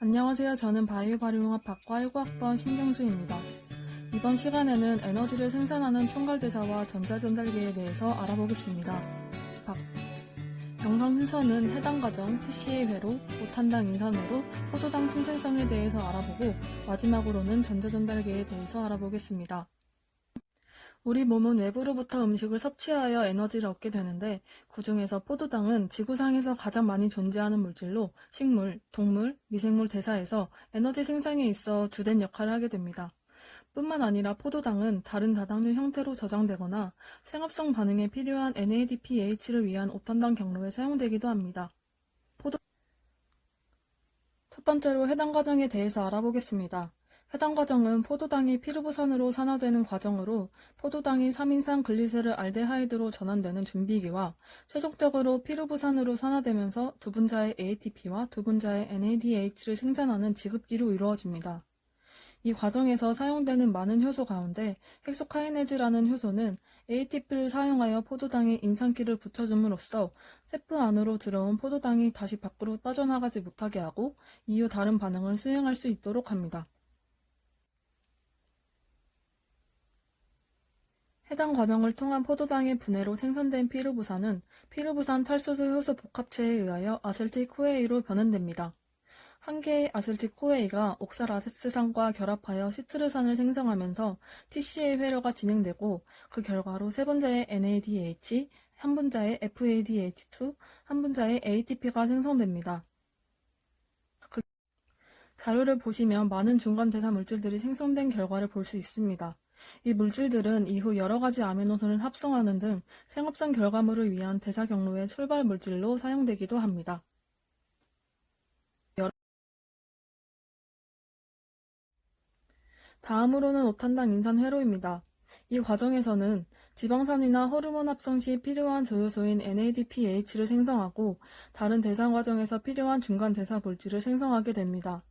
안녕하세요. 저는 바이오 발효융합 박과 19학번 신경주입니다. 이번 시간에는 에너지를 생산하는 총괄대사와 전자전달기에 대해서 알아보겠습니다. 박. 영상 순서는 해당 과정, TCA 회로, 오탄당 인산회로, 포도당 신생성에 대해서 알아보고 마지막으로는 전자전달기에 대해서 알아보겠습니다. 우리 몸은 외부로부터 음식을 섭취하여 에너지를 얻게 되는데 그 중에서 포도당은 지구상에서 가장 많이 존재하는 물질로 식물, 동물, 미생물 대사에서 에너지 생산에 있어 주된 역할을 하게 됩니다. 뿐만 아니라 포도당은 다른 다당류 형태로 저장되거나 생합성 반응에 필요한 NADPH를 위한 오탄당 경로에 사용되기도 합니다. 포도 첫 번째로 해당 과정에 대해서 알아보겠습니다. 해당 과정은 포도당이 피르부산으로 산화되는 과정으로 포도당이 3인산 글리세르 알데하이드로 전환되는 준비기와 최종적으로 피르부산으로 산화되면서 두 분자의 ATP와 두 분자의 NADH를 생산하는 지급기로 이루어집니다. 이 과정에서 사용되는 많은 효소 가운데 헥소카이네즈라는 효소는 ATP를 사용하여 포도당에 인산기를 붙여줌으로써 세포 안으로 들어온 포도당이 다시 밖으로 빠져나가지 못하게 하고 이후 다른 반응을 수행할 수 있도록 합니다. 해당 과정을 통한 포도당의 분해로 생산된 피르부산은 피르부산 탈수소 효소 복합체에 의하여 아셀틱코에이로 변환됩니다. 한 개의 아셀틱코에이가 옥살 아세스산과 결합하여 시트르산을 생성하면서 TCA 회로가 진행되고 그 결과로 세 분자의 NADH, 한 분자의 FADH2, 한 분자의 ATP가 생성됩니다. 그 자료를 보시면 많은 중간 대사 물질들이 생성된 결과를 볼 수 있습니다. 이 물질들은 이후 여러 가지 아미노산을 합성하는 등 생합성 결과물을 위한 대사 경로의 출발 물질로 사용되기도 합니다. 다음으로는 오탄당 인산 회로입니다. 이 과정에서는 지방산이나 호르몬 합성 시 필요한 조효소인 NADPH를 생성하고 다른 대사 과정에서 필요한 중간 대사 물질을 생성하게 됩니다.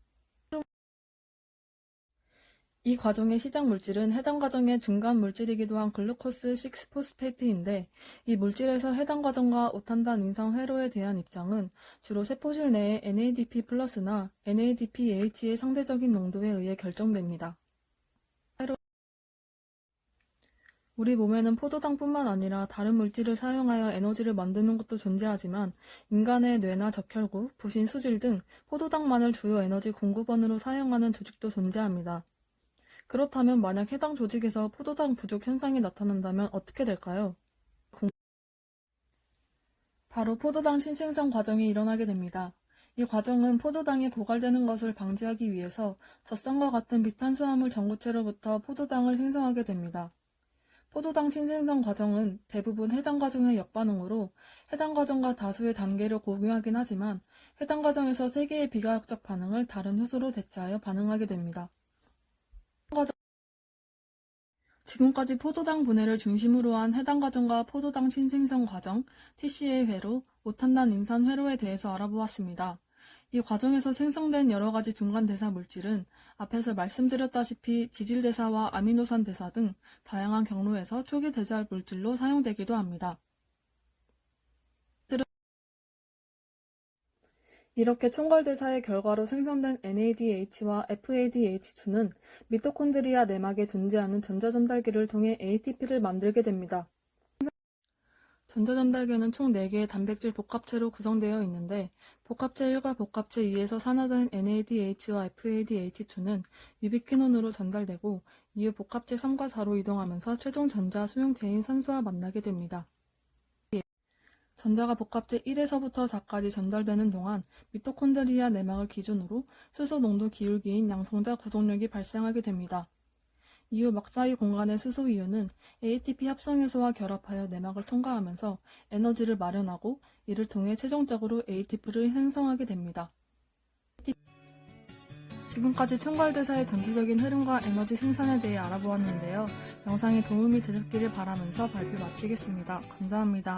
이 과정의 시작 물질은 해당 과정의 중간 물질이기도 한 글루코스 6포스페이트인데 이 물질에서 해당 과정과 오탄단 인상 회로에 대한 입장은 주로 세포실 내의 NADP 플러스나 NADPH의 상대적인 농도에 의해 결정됩니다. 우리 몸에는 포도당뿐만 아니라 다른 물질을 사용하여 에너지를 만드는 것도 존재하지만 인간의 뇌나 적혈구, 부신 수질 등 포도당만을 주요 에너지 공급원으로 사용하는 조직도 존재합니다. 그렇다면 만약 해당 조직에서 포도당 부족 현상이 나타난다면 어떻게 될까요? 공- 바로 포도당 신생성 과정이 일어나게 됩니다. 이 과정은 포도당이 고갈되는 것을 방지하기 위해서 젖산과 같은 비탄수화물 전구체로부터 포도당을 생성하게 됩니다. 포도당 신생성 과정은 대부분 해당 과정의 역반응으로 해당 과정과 다수의 단계를 공유하긴 하지만 해당 과정에서 세 개의 비가역적 반응을 다른 효소로 대체하여 반응하게 됩니다. 지금까지 포도당 분해를 중심으로 한 해당 과정과 포도당 신생성 과정, TCA 회로, 오탄단 인산 회로에 대해서 알아보았습니다. 이 과정에서 생성된 여러 가지 중간 대사 물질은 앞에서 말씀드렸다시피 지질 대사와 아미노산 대사 등 다양한 경로에서 초기 대사 물질로 사용되기도 합니다. 이렇게 총괄대사의 결과로 생성된 NADH와 FADH2는 미토콘드리아 내막에 존재하는 전자전달기를 통해 ATP를 만들게 됩니다. 전자전달계는 총 4개의 단백질 복합체로 구성되어 있는데 복합체 1과 복합체 2에서 산화된 NADH와 FADH2는 유비퀴논으로 전달되고 이후 복합체 3과 4로 이동하면서 최종 전자 수용체인 산소와 만나게 됩니다. 전자가 복합체 1에서부터 4까지 전달되는 동안 미토콘드리아 내막을 기준으로 수소 농도 기울기인 양성자 구동력이 발생하게 됩니다. 이후 막사이 공간의 수소 이온은 ATP 합성효소와 결합하여 내막을 통과하면서 에너지를 마련하고 이를 통해 최종적으로 ATP를 생성하게 됩니다. 지금까지 총괄대사의 전체적인 흐름과 에너지 생산에 대해 알아보았는데요. 영상이 도움이 되셨기를 바라면서 발표 마치겠습니다. 감사합니다.